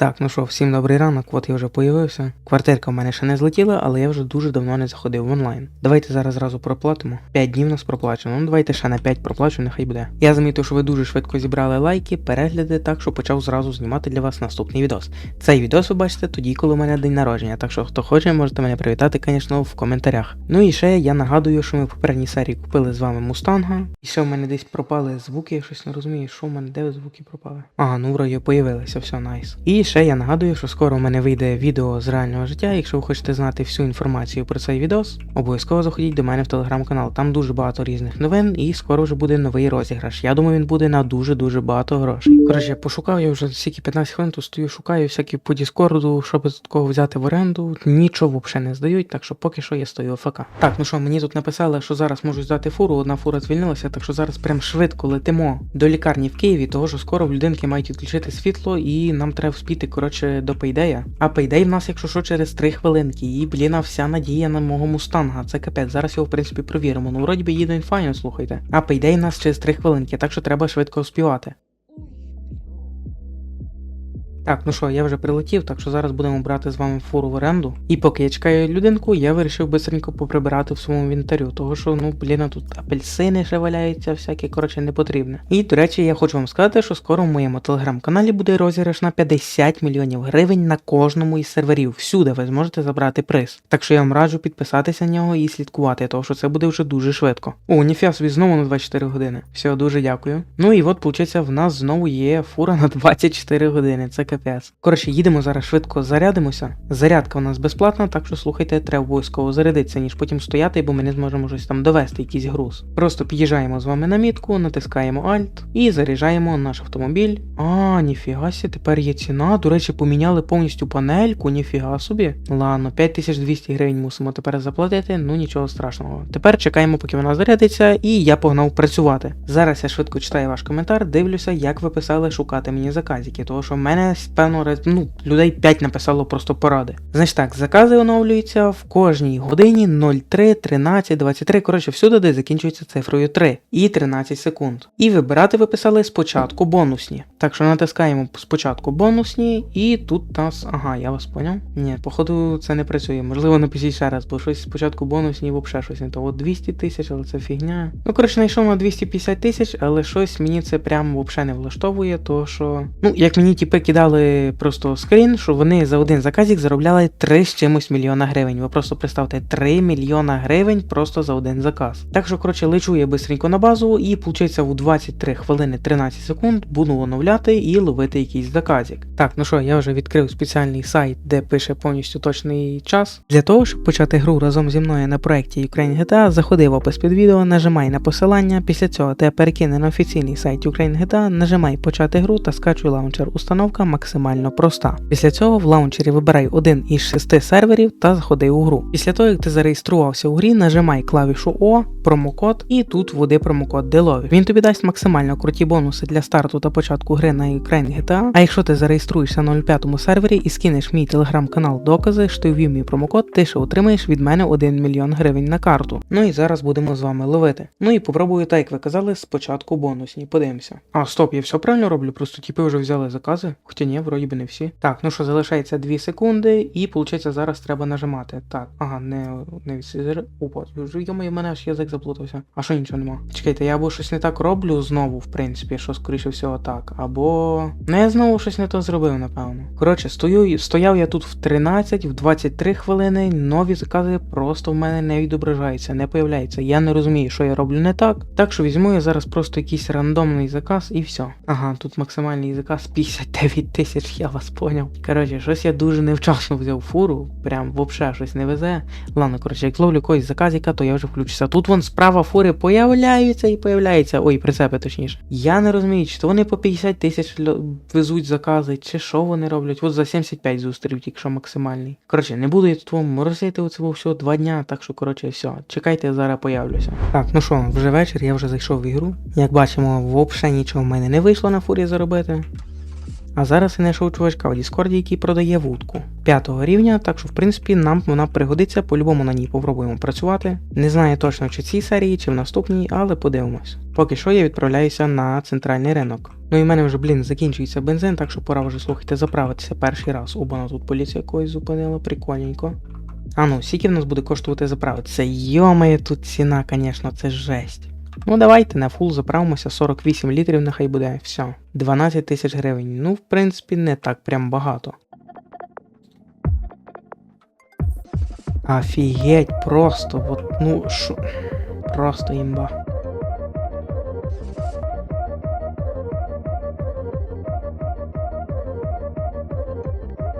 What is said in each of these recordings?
Так, ну що, всім добрий ранок, от я вже появився. Квартирка в мене ще не злетіла, але я вже дуже давно не заходив в онлайн. Давайте зараз зразу проплатимо. 5 днів нас проплачено. Ну давайте ще на 5 проплачу, нехай буде. Я замітив, що ви дуже швидко зібрали лайки, перегляди, так що почав зразу знімати для вас наступний відос. Цей відос ви бачите тоді, коли у мене день народження. Так що хто хоче, можете мене привітати, звісно, в коментарях. Ну і ще я нагадую, що ми в попередній серії купили з вами мустанга. І ще в мене десь пропали звуки, я щось не розумію, що в мене де звуки пропали. Ага, ну вроді появилися, все найс. І ще я нагадую, що скоро в мене вийде відео з реального життя. Якщо ви хочете знати всю інформацію про цей відос, обов'язково заходіть до мене в телеграм-канал. Там дуже багато різних новин, і скоро вже буде новий розіграш. Я думаю, він буде на дуже дуже багато грошей. Коротше, пошукав я вже стільки 15 хвилин, тут стою, шукаю всякі по Діскорду, щоб такого взяти в оренду. Нічого взагалі не здають, так що поки що я стою ФК. Так, ну що, мені тут написали, що зараз можуть здати фуру, одна фура звільнилася, так що зараз прям швидко летимо до лікарні в Києві, того що скоро в людинки мають відключити світло, і нам треба вспіти, коротше, до пейдея. А пейдей в нас, якщо що, через 3 хвилинки. І, блін, вся надія на мого мустанга. Це капець. Зараз його, в принципі, провіримо. Ну, вроді би їде інфайно, слухайте. А пейдей в нас через 3 хвилинки, так що треба швидко співати. Так, ну що, я вже прилетів, так що зараз будемо брати з вами фуру в оренду. І поки я чекаю людинку, я вирішив бистренько поприбирати в своєму інвентарю, того що, ну, блін, тут апельсини ще валяються, всяке, коротше, не потрібне. І, до речі, я хочу вам сказати, що скоро в моєму телеграм-каналі буде розіграш на 50 мільйонів гривень на кожному із серверів. Всюди ви зможете забрати приз. Так що я вам раджу підписатися на нього і слідкувати, тому що це буде вже дуже швидко. О, ніфіга собі знову на 24 години. Все, дуже дякую. Ну і от, виходить, в нас знову є фура на 24 години. Це капець. Коротше, їдемо зараз швидко зарядимося. Зарядка у нас безплатна, так що слухайте, треба обов'язково зарядитися, ніж потім стояти, бо ми не зможемо щось там довести, якийсь груз. Просто під'їжджаємо з вами на мітку, натискаємо Alt і заряджаємо наш автомобіль. А, ніфіга сі, тепер є ціна. До речі, поміняли повністю панельку, ніфіга собі. Ладно, 5200 гривень мусимо тепер заплатити, ну нічого страшного. Тепер чекаємо, поки вона зарядиться, і я погнав працювати. Зараз я швидко читаю ваш коментар, дивлюся, як ви писали шукати мені заказики, тому що в мене, певно, раз- ну, людей 5 написало просто поради. Значить так, закази оновлюються в кожній годині 03, 13, 23, коротше, всюди, де закінчується цифрою 3 і 13 секунд. І вибирати ви писали спочатку бонусні. Так що натискаємо спочатку бонусні, і тут нас. Ага, я вас поняв. Ні, походу це не працює. Можливо, напишіть ще раз, бо щось спочатку бонусні взагалі щось не то. От 200 тисяч, але це фігня. Ну, коротше, знайшов на 250 тисяч, але щось мені це прям взагалі не влаштовує, то що. Ну, як мені тіпи кидали просто скрін, що вони за один заказик заробляли 3 з чимось мільйона гривень. Ви просто представте 3 мільйона гривень просто за один заказ. Так що, коротше, лечу я бистренько на базу і, виходить, у 23 хвилини 13 секунд буду оновляти і ловити якийсь заказик. Так, ну що, я вже відкрив спеціальний сайт, де пише повністю точний час. Для того, щоб почати гру разом зі мною на проєкті Ukraine GTA, заходи в опис під відео, нажимай на посилання. Після цього тебе перекине на офіційний сайт Ukraine GTA, нажимай почати гру та скачуй лаунчер. Установка максимально проста. Після цього в лаунчері вибирай один із шести серверів та заходи у гру. Після того, як ти зареєструвався у грі, нажимай клавішу О, промокод і тут введи промокод Делові. Він тобі дасть максимально круті бонуси для старту та початку гри на Ukraine GTA. А якщо ти зареєструєшся на 05 сервері і скинеш мій телеграм-канал докази, що ти ввів мій промокод, ти ще отримаєш від мене 1 мільйон гривень на карту. Ну і зараз будемо з вами ловити. Ну і попробую, так як ви казали, спочатку бонусні. Подивимося. А, стоп, я все правильно роблю, просто тіпи вже взяли закази. Хоча ні, вроді би не всі. Так, ну що, залишається 2 секунди, і виходить, зараз треба нажимати. Так, ага, не, не від Опа, йомаю, мене аж язик заплутався. А що нічого нема? Чекайте, я або щось не так роблю знову, в принципі, що скоріше всього так. Або. Ну я знову щось не то зробив, напевно. Коротше, стою, стояв я тут в 13, в 23 хвилини, нові закази просто в мене не відображаються, не появляються. Я не розумію, що я роблю не так. Так що візьму я зараз просто якийсь рандомний заказ і все. Ага, тут максимальний заказ 59 тисяч, я вас поняв. Коротше, щось я дуже невчасно взяв фуру, прям вообще щось не везе. Ладно, коротше, як зловлю якогось заказика, то я вже включуся. Тут вон справа фури появляються і появляються. Ой, прицепи точніше. Я не розумію, чи то вони по 50 тисяч везуть закази, чи що вони роблять. От за 75 зустрів, тільки що максимальний. Коротше, не буду я тут вам морозити оце все два дня, так що, коротше, все. Чекайте, я зараз появлюся. Так, ну що, вже вечір, я вже зайшов в ігру. Як бачимо, взагалі нічого в мене не вийшло на фурі заробити. А зараз я знайшов чувачка в Діскорді, який продає вудку п'ятого рівня, так що в принципі нам вона пригодиться, по-любому на ній попробуємо працювати. Не знаю точно, чи в цій серії, чи в наступній, але подивимось. Поки що я відправляюся на центральний ринок. Ну і в мене вже, блін, закінчується бензин, так що пора вже слухайте заправитися перший раз. Оба тут поліція якоїсь зупинила, прикольненько. А ну, скільки в нас буде коштувати заправитися? Йомає, тут ціна, звісно, це жесть. Ну давайте на фул заправимося 48 літрів, нехай буде. Все. 12 тисяч гривень. Ну, в принципі, не так прям багато. Офігеть, просто, от, ну, шо... Просто імба.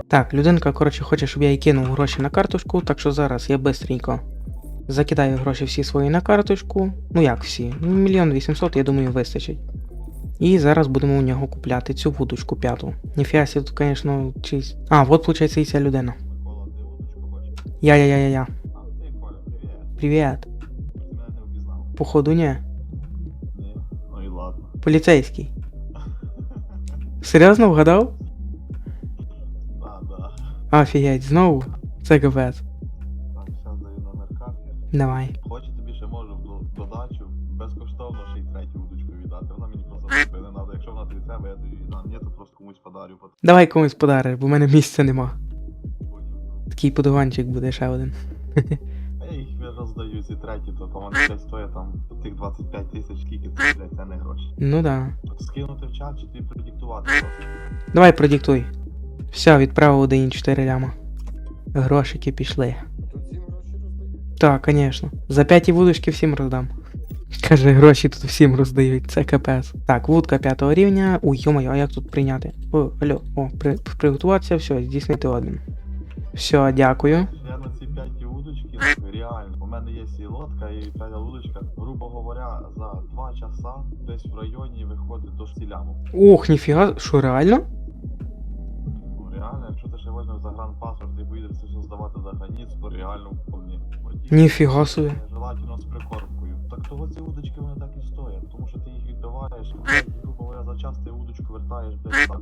Так, людинка, коротше, хоче, щоб я їй кинув гроші на карточку, так що зараз я бистренько закидаю гроші всі свої на карточку. Ну як всі? Ну, мільйон вісімсот, я думаю, вистачить. І зараз будемо у нього купляти цю вудочку п'яту. Ніфіга сі тут, звісно, чись. А, от, виходить, і ця людина. Я-я-я-я-я. Привіт. Походу, ні. Ні? Ну і ладно. Поліцейський. Серйозно вгадав? Да, да. Офігеть, знову? Це капець. Давай. Хоче тобі ще можу в додачу безкоштовно ще й третю удочку віддати. Вона мені просто не треба. Якщо вона тобі треба, я тобі віддам. Ні, то просто комусь подарю. Давай комусь подариш, бо в мене місця нема. Такий подуванчик буде ще один. А я їх роздаю, ці треті, то там вони щось стоять там тих 25 тисяч, скільки це, блядь, це не гроші. Ну да. Скинути в чат чи тобі продиктувати просто. Давай продиктуй. Все, відправив 1,4 ляма. Грошики пішли. Так, звісно. За п'яті вудочки всім роздам. Каже, гроші тут всім роздають, це капець. Так, вудка п'ятого рівня. Ой, йо-моє, а як тут прийняти? О, алло, о, при, приготуватися, все, здійснити один. Все, дякую. Я на ці п'яті удочки, реально. У мене є і лодка, і п'ята удочка. Грубо говоря, за 2 часа десь в районі виходить до стіляму. Ох, ніфіга, що реально? Ну ти ще візьмеш загранпаспорт і поїдеш це все здавати за границю, то реально вполне. Ніфіга собі. Желательно з прикормкою. Так того ці удочки вони так і стоять, тому що ти їх відбиваєш, блядь, грубо говоря, за час ти удочку вертаєш без так.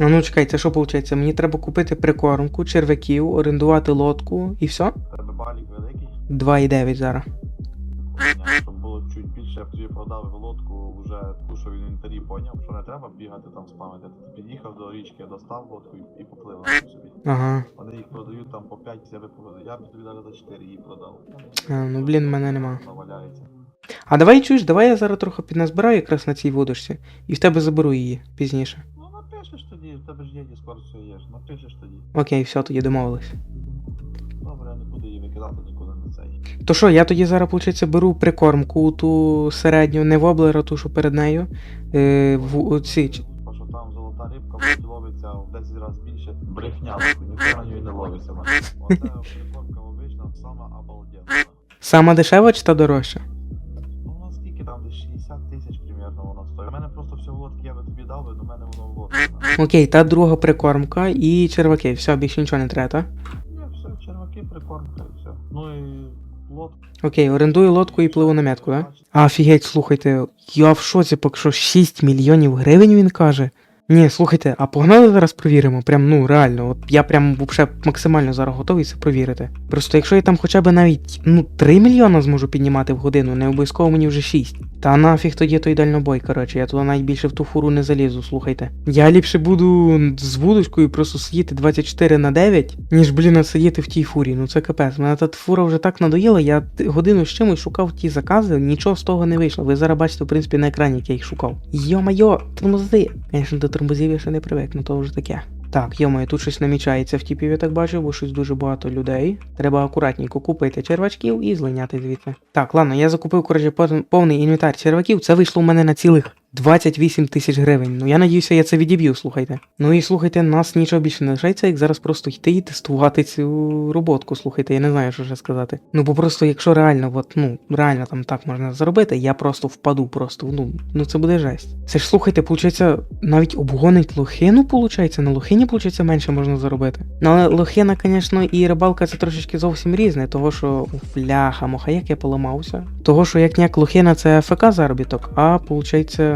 А ну чекай, це що виходить? Мені треба купити прикормку, червяків, орендувати лодку і все? Тебе балік великий. 2,9 зараз. Щоб було чуть більше, я б тобі продав лодку вже ту, що в інвентарі поняв, що не треба бігати там спамити. Ти під'їхав до річки, достав лодку і, поплив собі. Ага. Вони їх продають там по 5, я би я б тобі навіть за 4 її продав. А, ну блін, мене нема. Наваляється. А давай чуєш, давай я зараз трохи підназбираю якраз на цій водочці, і в тебе заберу її пізніше. Ну напишеш тоді, в тебе ж є Discord, все є напишеш тоді. Окей, все, тоді домовились. То що, я тоді зараз, виходить, беру прикормку, ту середню, не воблера, ту, що перед нею. Е, в, оці, що там золота рибка ловиться в 10 разів більше. Брехня, ніхто на ній не ловиться. Оце прикормка обична, сама обалденна. Сама дешева чи та дорожча? Ну, у нас скільки там десь 60 тисяч примерно воно стоїть. У мене просто все в лодці, я би тобі дав, би до мене воно в лодці. Окей, та друга прикормка і черваки. Все, більше нічого не треба, так? Ні, все, черваки, прикормка і все. Ну і. Окей, орендую лодку і пливу на метку, да? А, офігеть, слухайте, я в шоці, поки що 6 мільйонів гривень він каже. Ні, слухайте, а погнали зараз провіримо. Прям, ну реально, от я прям вообще максимально зараз готовий це провірити. Просто якщо я там хоча б навіть ну 3 мільйона зможу піднімати в годину, не обов'язково мені вже 6. Та нафіг тоді той дальнобой, коротше, я туди навіть більше в ту фуру не залізу, слухайте. Я ліпше буду з вудочкою просто сидіти 24 на 9, ніж, блін, сидіти в тій фурі. Ну це капець. Мене та фура вже так надоїла, я годину з чимось шукав ті закази, нічого з того не вийшло. Ви зараз бачите, в принципі, на екрані, як я їх шукав. Йо-майо, тормози. Звісно, тормозів я ще не привик, ну то вже таке. Так, йомаю, тут щось намічається в тіпів, я так бачу, бо щось дуже багато людей. Треба акуратненько купити червачків і злиняти звідти. Так, ладно, я закупив, коротше, повний інвентар черваків. Це вийшло у мене на цілих 28 тисяч гривень. Ну я надіюся, я це відіб'ю, слухайте. Ну і слухайте, нас нічого більше не лишається, як зараз просто йти і тестувати цю роботку. Слухайте, я не знаю, що ще сказати. Ну бо просто, якщо реально, от, ну, реально там так можна заробити, я просто впаду, просто, ну, ну це буде жесть. Це ж слухайте, виходить, навіть обгонить лохину, виходить, на лохині, виходить, менше можна заробити. Ну але лохина, звісно, і рибалка це трошечки зовсім різне, того що бляха, моха, як я поламався. Того, що як ніяк лохина це ФК заробіток, а виходить,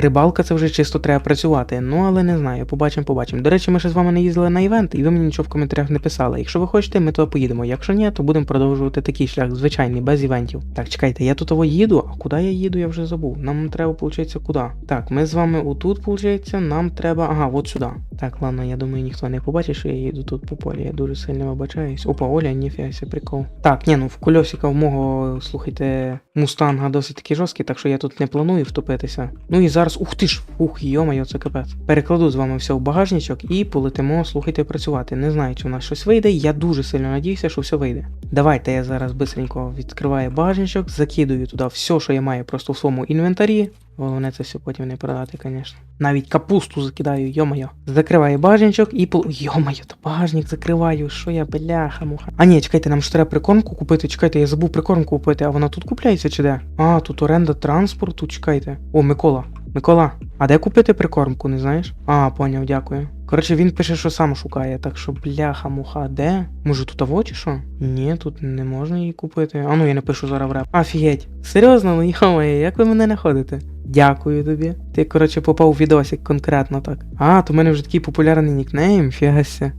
Рибалка це вже чисто треба працювати. Ну але не знаю, побачимо, побачимо. До речі, ми ще з вами не їздили на івент, і ви мені нічого в коментарях не писали. Якщо ви хочете, ми то поїдемо. Якщо ні, то будемо продовжувати такий шлях, звичайний, без івентів. Так, чекайте, я тут їду, а куди я їду, я вже забув. Нам треба, виходить, куди? Так, ми з вами отут, виходить, нам треба. Ага, от сюди. Так, ладно, я думаю, ніхто не побачить, що я їду тут по полі. Я дуже сильно вибачаюсь. Опа, Оля, ніфіга себе, прикол. Так, ні, ну в кольосика в мого, слухайте, мустанга досить таки жорсткий, так що я тут не планую втопитися. Ну і зараз, ух ти ж, ух, йомайо, це капець. Перекладу з вами все в багажничок і полетимо, слухайте, працювати. Не знаю, чи у нас щось вийде. Я дуже сильно надіюся, що все вийде. Давайте я зараз бистренько відкриваю багажничок, закидую туди все, що я маю просто в своєму інвентарі. Головне це все потім не продати, звісно. Навіть капусту закидаю, йомайо. Закриваю багажничок і пол. Йомайо, то багажник закриваю. Що я, бляха, муха. А ні, чекайте, нам ж треба прикормку купити. Чекайте, я забув прикормку купити, а вона тут купляється чи де? А, тут оренда транспорту, чекайте. О, Микола. Микола, а де купити прикормку, не знаєш? А, поняв, дякую. Коротше, він пише, що сам шукає, так що бляха, муха, де? Може тут аво чи що? Ні, тут не можна її купити. А ну я напишу зараз в реп. Офігеть. Серйозно, ну йомає, як ви мене знаходите? Дякую тобі. Ти, коротше, попав у відосик конкретно так. А, то в мене вже такий популярний нікнейм, фігася.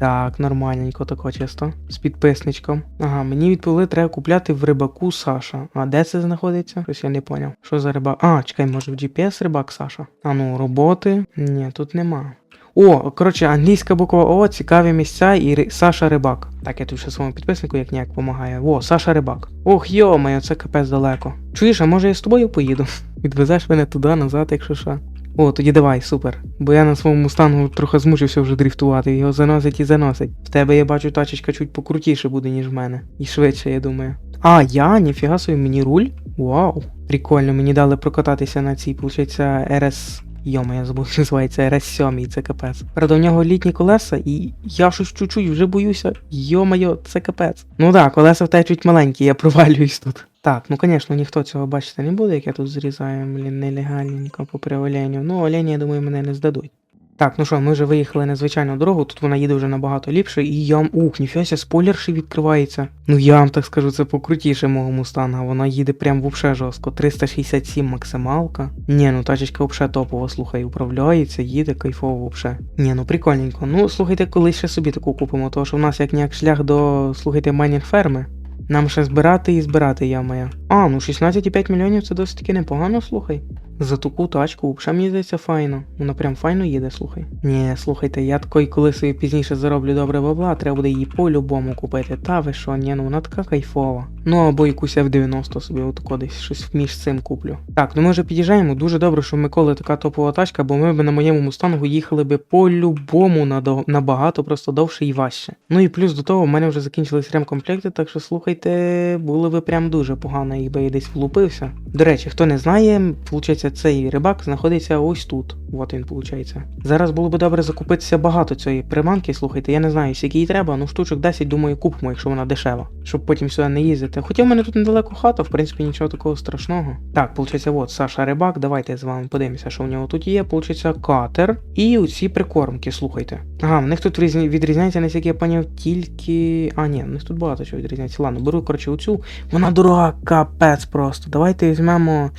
Так, нормальненько тако чисто. З підписничком. Ага, мені відповіли, треба купляти в рибаку Саша. А де це знаходиться? Щось я не поняв. Що за рибак? А, чекай, може в GPS рибак Саша? А ну, роботи. Ні, тут нема. О, коротше, англійська буква О, цікаві місця і Саша Рибак. Так, я тут ще своєму підписнику як ніяк допомагає. О, Саша Рибак. Ох, йо-моє, це капець далеко. Чуєш, а може я з тобою поїду? Відвезеш мене туди, назад, якщо що. О, тоді давай, супер. Бо я на своєму мустангу трохи змучився вже дрифтувати, його заносить і заносить. В тебе я бачу тачечка чуть покрутіше буде, ніж в мене. І швидше, я думаю. А, я, ніфіга собі, мені руль? Вау. Прикольно, мені дали прокататися на цій, виходить, RS. Йома, я забув, що називається RS7, це капець. Правда, у нього літні колеса, і я щось чуть-чуть вже боюся. Йо-моє, це капець. Ну так, колеса в чуть маленькі, я провалююсь тут. Так, ну звісно, ніхто цього бачити не буде, як я тут зрізаю, блін, нелегальненько по оленю. Ну, олені, я думаю, мене не здадуть. Так, ну що, ми вже виїхали на звичайну дорогу, тут вона їде вже набагато ліпше, і я вам. Ух, ніфіга, спойлер ще відкривається. Ну я вам так скажу, це покрутіше мого мустанга. Вона їде прям вообще жорстко. 367 максималка. Ні, ну тачечка вообще топова, слухай, управляється, їде кайфово вообще. Ні, ну прикольненько. Ну, слухайте, колись ще собі таку купимо, тому що в нас як ніяк шлях до, слухайте, майнінг ферми. Нам ще збирати і збирати, я моя. А, ну 16,5 мільйонів це досить таки непогано, слухай. За таку тачку, взагалі мені здається, файно. Вона прям файно їде, слухай. Ні, слухайте, я такої коли собі пізніше зароблю добре бабла, треба буде її по-любому купити. Та ви що, ні, ну вона така кайфова. Ну або якусь F90 собі отако десь щось між цим куплю. Так, ну ми вже під'їжджаємо. Дуже добре, що в Миколи така топова тачка, бо ми б на моєму мустангу їхали би по-любому набагато просто довше і важче. Ну і плюс до того, в мене вже закінчились ремкомплекти, так що слухайте, було би прям дуже погано, якби я десь влупився. До речі, хто не знає, виходить, цей рибак знаходиться ось тут. От він виходить. Зараз було би добре закупитися багато цієї приманки. Слухайте, я не знаю, скільки їй треба, ну штучок 10, думаю, купимо, якщо вона дешева, щоб потім сюди не їздити. Хоча в мене тут недалеко хата, в принципі, нічого такого страшного. Так, виходить, от Саша Рибак, давайте з вами подивимося, що в нього тут є. Получиться катер і оці прикормки, слухайте. Ага, в них тут відрізняється, наскільки я поняв, тільки. А, ні, в них тут багато чого відрізняється. Ладно, беру, коротше, оцю. Вона дорога, капець просто. Давайте візьмемо.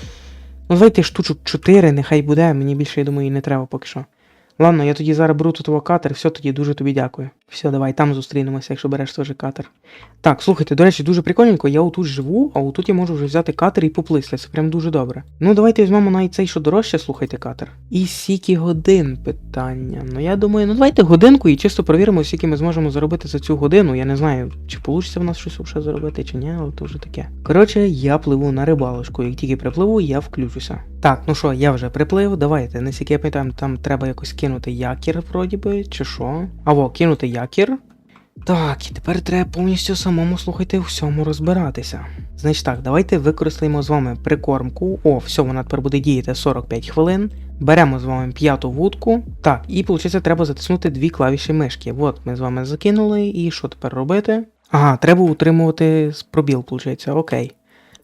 Ну, давайте штучок 4, нехай буде, мені більше, я думаю, і не треба поки що. Ладно, я тоді зараз беру тут катер, все, тоді дуже тобі дякую. Все, давай там зустрінемося, якщо береш теж катер. Так, слухайте, до речі, дуже прикольненько, я отут живу, а отут я можу вже взяти катер і поплисти, це прям дуже добре. Ну, давайте візьмемо навіть цей, що дорожче, слухайте, катер. І скільки годин питання. Ну, я думаю, ну давайте годинку і чисто перевіримо, скільки ми зможемо заробити за цю годину. Я не знаю, чи вийде в нас щось взагалі заробити, чи ні, але то вже таке. Коротше, я пливу на рибалочку. Як тільки припливу, я включуся. Так, ну що, я вже приплив, давайте. Наскільки я пам'ятаю, там треба якось кинути якір, вроді би, чи що. Або кинути якір. Так, і тепер треба повністю самому слухайте всьому розбиратися. Значить так, давайте використаємо з вами прикормку. О, все, вона тепер буде діяти 45 хвилин. Беремо з вами п'яту вудку. Так, і виходить, треба затиснути дві клавіші мишки. От ми з вами закинули, і що тепер робити? Ага, треба утримувати пробіл, виходить, окей.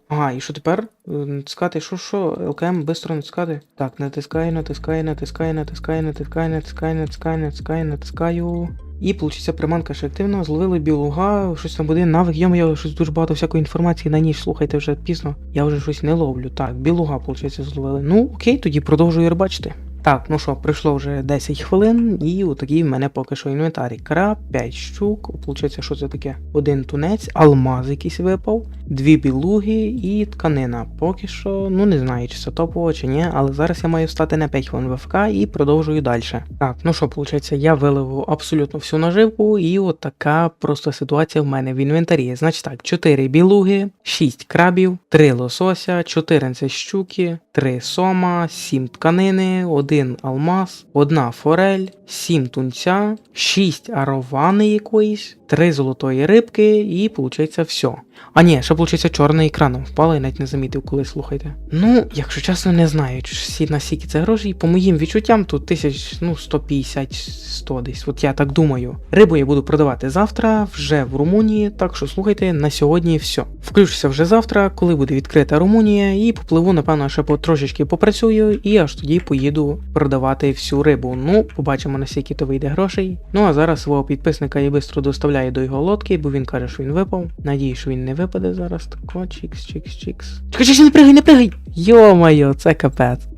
Ага, і що тепер? Е, Натискати, що, що? ЛКМ бистро натискати? Так, натискаю, натискаю, натискаю, натискаю, натискаю, натискаю, натискаю, натискаю, натискаю. І получиться приманка ще активна, зловили білуга, щось там буде навик, йому щось дуже багато всякої інформації на ніч, слухайте вже пізно. Я вже щось не ловлю. Так, білуга, виходить, зловили. Ну, окей, тоді продовжую рибачити. Так, ну що, пройшло вже 10 хвилин, і отакий в мене поки що інвентарі. Краб, 5 щук, получається, що це таке? Один тунець, алмаз якийсь випав, дві білуги і тканина. Поки що, ну не знаю, чи це топово, чи ні, але зараз я маю встати на 5 хвилин ВФК і продовжую далі. Так, ну що, виходить, я вилив абсолютно всю наживку, і от така просто ситуація в мене в інвентарі. Значить так, 4 білуги, 6 крабів, 3 лосося, 14 щуки, 3 сома, 7 тканини, 1 алмаз, 1 форель, 7 тунця, 6 аровани якоїсь, 3 золотої рибки і виходить все. А ні, ще виходить чорна ікра нам впала, я навіть не замітив, коли слухайте. Ну, якщо чесно, не знаю, чи всі на скільки це грошей. По моїм відчуттям, тут тисяч, ну, 150-100 десь. От я так думаю. Рибу я буду продавати завтра, вже в Румунії, так що слухайте, на сьогодні все. Включуся вже завтра, коли буде відкрита Румунія, і попливу, напевно, ще потрошечки попрацюю, і аж тоді поїду продавати всю рибу. Ну, побачимо, на скільки то вийде грошей. Ну а зараз свого підписника я швидко доставляю до його лодки, бо він каже, що він випав. Надію, що він не випаде зараз. Тако, чікс, чікс, чікс. Чекай, чекай, не пригай, не пригай! Йо-моє, це капець.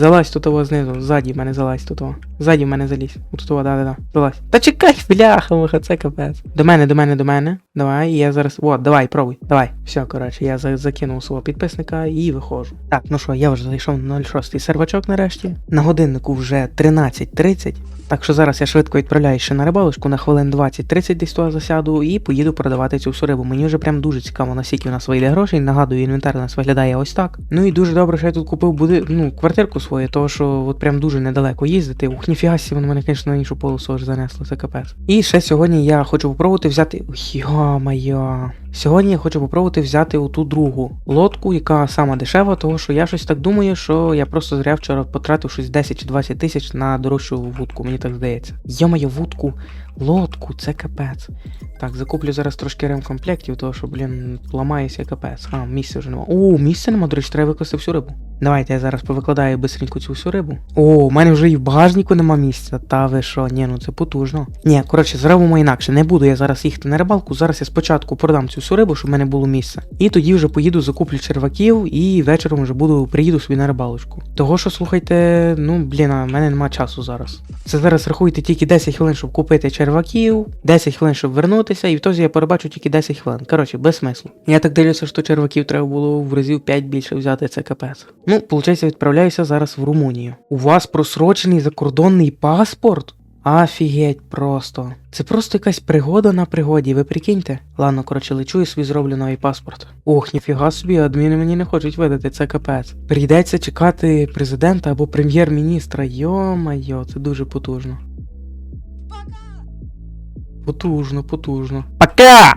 Залазь тут того знизу, ззаді в мене залазь тут того. Ззаді в мене залізь. Тут того, да, да, да. Залазь. Та чекай, бляха, муха, це капець. До мене, до мене, до мене. Давай, я зараз. О, давай, пробуй. Давай. Все, коротше, я за- закинув свого підписника і виходжу. Так, ну що, я вже зайшов на 06 сервачок нарешті. На годиннику вже 13.30. Так що зараз я швидко відправляю ще на рибалочку на хвилин 20-30 десь туди засяду і поїду продавати цю всю рибу. Мені вже прям дуже цікаво, наскільки у нас вийде грошей. Нагадую, інвентар у нас виглядає ось так. Ну і дуже добре, що я тут купив буди... ну, квартирку свою, того що от прям дуже недалеко їздити. Ух, ніфіга сі, воно мене, звісно, на іншу полосу аж занесло, це капець. І ще сьогодні я хочу попробувати взяти. Йо-моє. Сьогодні я хочу попробувати взяти оту другу лодку, яка сама дешева, тому що я щось так думаю, що я просто зря вчора потратив щось 10 чи 20 тисяч на дорожчу вудку, мені так здається. Йо-моє, вудку, лодку, це капець. Так, закуплю зараз трошки ремкомплектів, тому що, блін, ламаюся капець. А, місця вже нема. О, місця нема, до речі, треба викласти всю рибу. Давайте я зараз повикладаю бистренько цю всю рибу. О, у мене вже і в багажнику нема місця. Та ви що, ні, ну це потужно. Ні, коротше, зробимо інакше. Не буду я зараз їхати на рибалку. Зараз я спочатку продам цю всю рибу, щоб в мене було місце. І тоді вже поїду, закуплю черваків і вечором вже буду приїду собі на рибалочку. Того, що слухайте, ну блін, а в мене нема часу зараз. Це зараз рахуйте тільки 10 хвилин, щоб купити черваків, 10 хвилин, щоб вернутися, і в тозі я перебачу тільки 10 хвилин. Коротше, без смислу. Я так дивлюся, що черваків треба було в разів 5 більше взяти, це капець. Ну, виходить, відправляюся зараз в Румунію. У вас просрочений закордонний паспорт? Офігеть просто. Це просто якась пригода на пригоді, ви прикиньте? Ладно, коротше, лечу і собі зроблю новий паспорт. Ох, ніфіга собі, адміни мені не хочуть видати, це капець. Прийдеться чекати президента або прем'єр-міністра. Йо-майо, це дуже потужно. Потужно, потужно. Пока!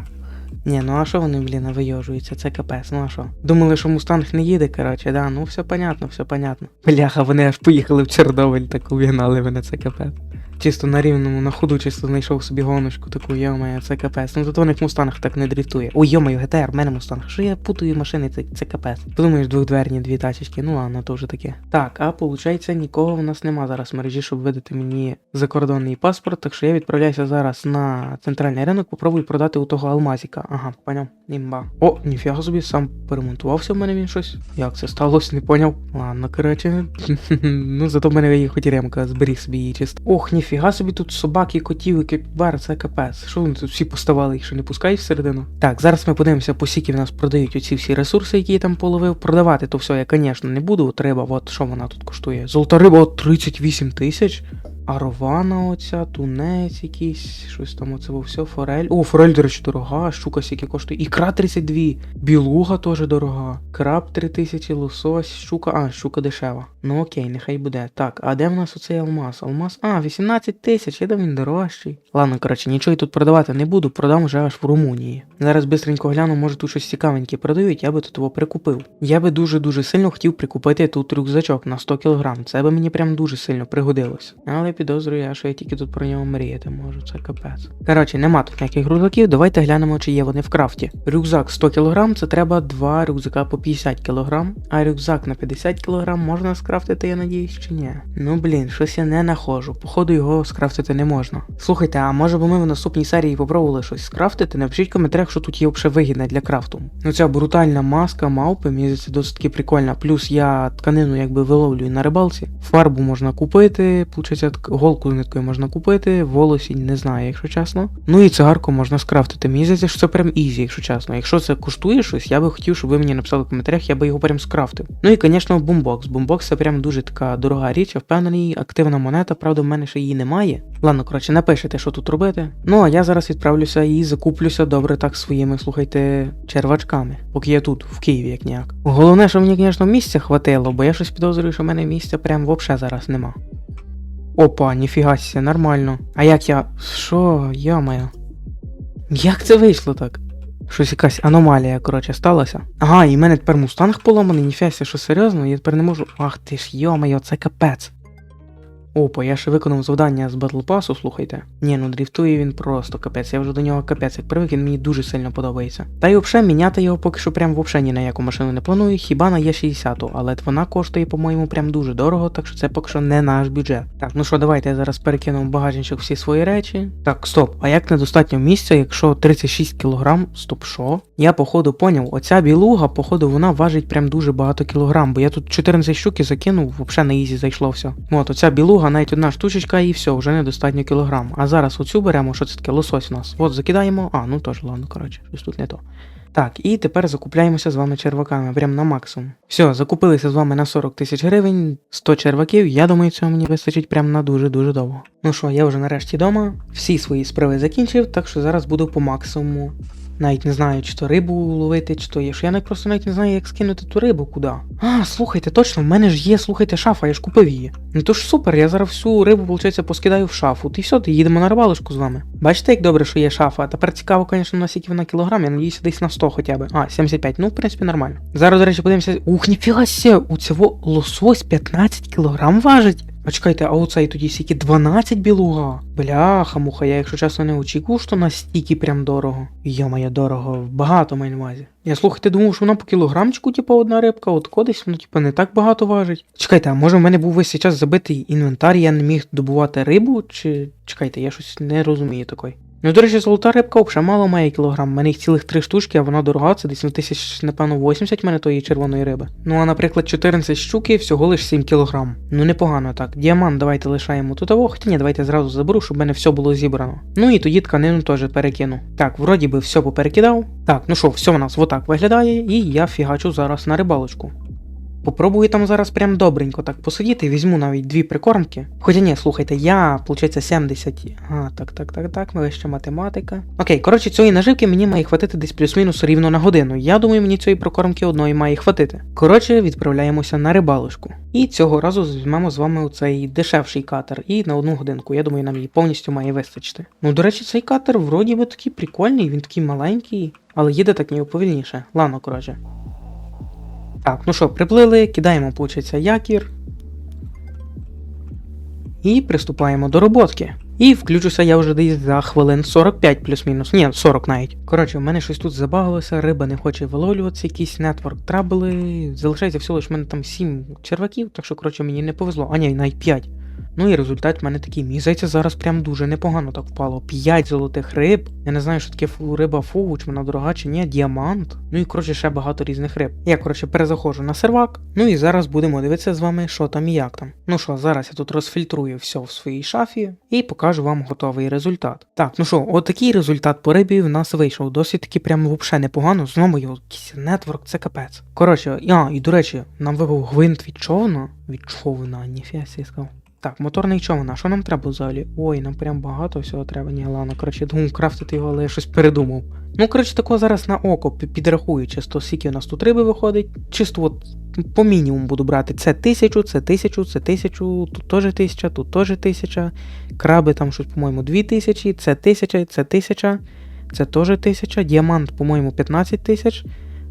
Ні, ну а що вони, блін, вийожуються, це капець, ну а що? Думали, що мустанг не їде, коротше, да, ну все понятно, все понятно. Бляха, вони аж поїхали в Чорнобиль, так увігнали мене, це капець. Чисто на рівному, на ходу чисто знайшов собі гоночку таку, йомаю, це капець. Ну зато в них мустанг так не дрітує. Ой, йомаю, ГТР, в мене мустанг. Що я путаю машини, це, це капець. Подумаєш, двохдверні дві тачечки, ну ладно, то вже таке. Так, а виходить, нікого в нас нема зараз в мережі, щоб видати мені закордонний паспорт, так що я відправляюся зараз на центральний ринок, попробую продати у того алмазіка. Ага, поняв. Імба. О, ніфіга собі, сам поремонтувався в мене він щось. Як це сталося, не поняв. Ладно, коротше. ну зато в мене є хоч ремка, зберіг собі її чисто. Ох, ніфіга собі тут собаки, котів і кепбар, це капець. Що вони тут всі поставали, їх що не пускають всередину? Так, зараз ми подивимося, по скільки в нас продають оці всі ресурси, які я там половив. Продавати то все я, звісно, не буду. От риба, от що вона тут коштує? Золота риба от 38 тисяч. Арована оця, тунець якийсь, щось там оце все, форель. О, форель, до речі, дорога, щука скільки коштує. Ікра 32, білуга теж дорога. Краб 3000, лосось, щука. А, щука дешева. Ну окей, нехай буде. Так, а де в нас оцей алмаз? Алмаз? А, 18 тисяч, я він дорожчий. Ладно, коротше, нічого я тут продавати не буду, продам вже аж в Румунії. Зараз бистренько гляну, може тут щось цікавеньке продають, я би тут його прикупив. Я би дуже-дуже сильно хотів прикупити тут рюкзачок на 100 кг. Це би мені прям дуже сильно пригодилось. Але я підозрюю, що я тільки тут про нього мріяти можу, це капець. Коротше, нема тут ніяких рюкзаків, давайте глянемо, чи є вони в крафті. Рюкзак 100 кг, це треба два рюкзака по 50 кг, а рюкзак на 50 кг можна скрафтити, я надіюсь, чи ні. Ну блін, щось я не нахожу. Походу його скрафтити не можна. Слухайте, а може би ми в наступній серії попробували щось скрафтити? Напишіть в коментарях, що тут є взагалі вигідне для крафту. Ну ця брутальна маска мавпи, мені здається, досить таки прикольна. Плюс я тканину якби виловлюю на рибалці. Фарбу можна купити, получається, з ниткою можна купити, волосінь не знаю, якщо чесно. Ну і цигарку можна скрафтити. Мені здається, що це прям ізі, якщо чесно. Якщо це коштує щось, я би хотів, щоб ви мені написали в коментарях, я би його прям скрафтив. Ну і, звісно, бумбокс. Бумбокс це прям дуже така дорога річ, я впевнений, активна монета, правда, в мене ще її немає. Ладно, коротше, напишете, що тут робити. Ну а я зараз відправлюся і закуплюся добре так своїми, слухайте, червачками, поки я тут, в Києві, як ніяк. Головне, що мені, звісно, місця хватило, бо я щось підозрюю, що в мене місця прям вообще зараз нема. Опа, ніфіга сі, нормально. А як я. Що, йомаю? Як це вийшло так? Щось якась аномалія, коротше, сталася. Ага, і в мене тепер мустанг поламаний, ніфіга сі, що серйозно, я тепер не можу. Ах ти ж, йомайо, це капець. Опа, я ще виконав завдання з Pass, слухайте. Ні, ну дріфтує він просто капець. Я вже до нього капець як привик, він мені дуже сильно подобається. Та й взагалі міняти його поки що прям взагалі ні на яку машину не планую, хіба на Є60, але вона коштує, по-моєму, прям дуже дорого, так що це поки що не наш бюджет. Так, ну що, давайте я зараз перекину в багажничок всі свої речі. Так, стоп, а як недостатньо місця, якщо 36 кг, стоп, що? Я походу поняв, оця білуга, походу, вона важить прям дуже багато кілограм, бо я тут 14 штуки закинув, взагалі на ізі зайшло все. От, оця білуга, навіть одна штучечка і все, вже недостатньо кілограм. А зараз оцю беремо, що це таке лосось у нас. От закидаємо. А, ну теж, ладно, коротше, щось тут не то. Так, і тепер закупляємося з вами черваками, прям на максимум. Все, закупилися з вами на 40 тисяч гривень, 100 черваків. Я думаю, цього мені вистачить прям на дуже-дуже довго. Ну що, я вже нарешті вдома, всі свої справи закінчив, так що зараз буду по максимуму. Навіть не знаю, чи то рибу ловити, чи то є. Я просто навіть не знаю, як скинути ту рибу куди. А, слухайте, точно, в мене ж є, слухайте, шафа, я ж купив її. Ну то ж супер, я зараз всю рибу, виходить, поскидаю в шафу. Ти все, ти їдемо на рибалочку з вами. Бачите, як добре, що є шафа. Тепер цікаво, звісно, на скільки вона кілограм, я надіюся, десь на 100 хоча б. А, 75, ну, в принципі, нормально. Зараз, до речі, подивимося. Ух, ніфіга ся, у цього лосось 15 кілограм важить. А чекайте, а оцей тоді стільки 12 білуга. Бляха, муха, я якщо чесно не очікував, що настільки прям дорого. Йо-моє, дорого, багато увазі. Я слухайте, думав, що вона по кілограмчику, типу, одна рибка, от кодись, ну, типу, не так багато важить. Чекайте, а може в мене був весь час забитий інвентар, я не міг добувати рибу, чи. Чекайте, я щось не розумію такої. Ну, до речі, золота рибка взагалі мало має кілограм. У мене їх цілих три штучки, а вона дорога, це десь на тисяч, напевно, 80 в мене тої червоної риби. Ну а наприклад, 14 штуки, всього лиш 7 кілограм. Ну непогано так. Діамант давайте лишаємо тут. Або, хоча ні, давайте зразу заберу, щоб в мене все було зібрано. Ну і тоді тканину теж перекину. Так, вроді би все поперекидав. Так, ну що, все у нас отак виглядає, і я фігачу зараз на рибалочку. Попробую там зараз прям добренько так посидіти, візьму навіть дві прикормки. Хоча ні, слухайте, я, виходить, 70. А, так, так, так, так, ми ще математика. Окей, коротше, цієї наживки мені має хватити десь плюс-мінус рівно на годину. Я думаю, мені цієї прикормки одної має хватити. Коротше, відправляємося на рибалочку. І цього разу візьмемо з вами цей дешевший катер. І на одну годинку. Я думаю, нам її повністю має вистачити. Ну, до речі, цей катер вроді би такий прикольний, він такий маленький, але їде так ніби повільніше. Ладно, коротше. Так, ну що, приплили, кидаємо, получиться, якір. І приступаємо до роботки. І включуся я вже десь за хвилин 45 плюс-мінус. Ні, 40 навіть. Коротше, в мене щось тут забагалося, риба не хоче виловлюватися, якісь нетворк трабли. Залишається всього лиш в мене там 7 черваків, так що, коротше, мені не повезло. А ні, навіть 5. Ну і результат в мене такий. Мені здається, зараз прям дуже непогано так впало. 5 золотих риб. Я не знаю, що таке риба фугу, чи вона дорога, чи ні, діамант. Ну і коротше ще багато різних риб. Я, коротше, перезаходжу на сервак. Ну і зараз будемо дивитися з вами, що там і як там. Ну що, зараз я тут розфільтрую все в своїй шафі і покажу вам готовий результат. Так, ну що, отакий результат по рибі в нас вийшов. Досить таки прям взагалі непогано. Знову його якийсь нетворк, це капець. Коротше, а, і до речі, нам випав гвинт від човна. Від човна, ніфіга я сказав. Так, моторний човен, а що нам треба взагалі? Ой, нам прям багато всього треба. Ні, ладно, коротше, думав крафтити його, але я щось передумав. Ну, коротше, такого зараз на око пі- підрахую, чисто скільки у нас тут риби виходить. Чисто от по мінімуму буду брати. Це тисячу, це тисячу, це тисячу, тут теж тисяча, тут теж тисяча. Краби там щось, по-моєму, дві тисячі, це тисяча, це тисяча, це теж тисяча. Діамант, по-моєму, 15 тисяч.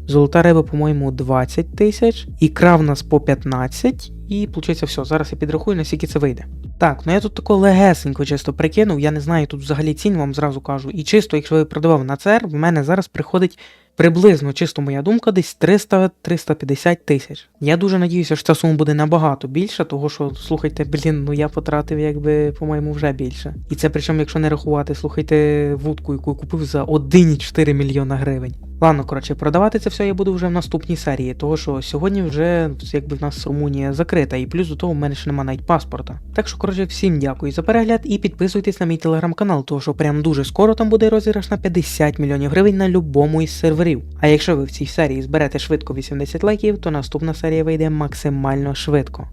Золота риба, по-моєму, 20 тисяч. Ікра в нас по 15. І виходить все. Зараз я підрахую, наскільки це вийде. Так, ну я тут тако легесенько чисто прикинув, я не знаю тут взагалі цін, вам зразу кажу. І чисто, якщо я продавав на ЦР, в мене зараз приходить приблизно, чисто моя думка, десь 300-350 тисяч. Я дуже надіюся, що ця сума буде набагато більша, того що, слухайте, блін, ну я потратив якби, по-моєму, вже більше. І це причому, якщо не рахувати, слухайте, вудку, яку я купив за 1,4 мільйона гривень. Ладно, коротше, продавати це все я буду вже в наступній серії, того що сьогодні вже якби в нас Румунія закрита, і плюс до того в мене ще немає навіть паспорта. Так що, коротше, всім дякую за перегляд і підписуйтесь на мій телеграм-канал, тому що прям дуже скоро там буде розіграш на 50 мільйонів гривень на любому із серверів. А якщо ви в цій серії зберете швидко 80 лайків, то наступна серія вийде максимально швидко.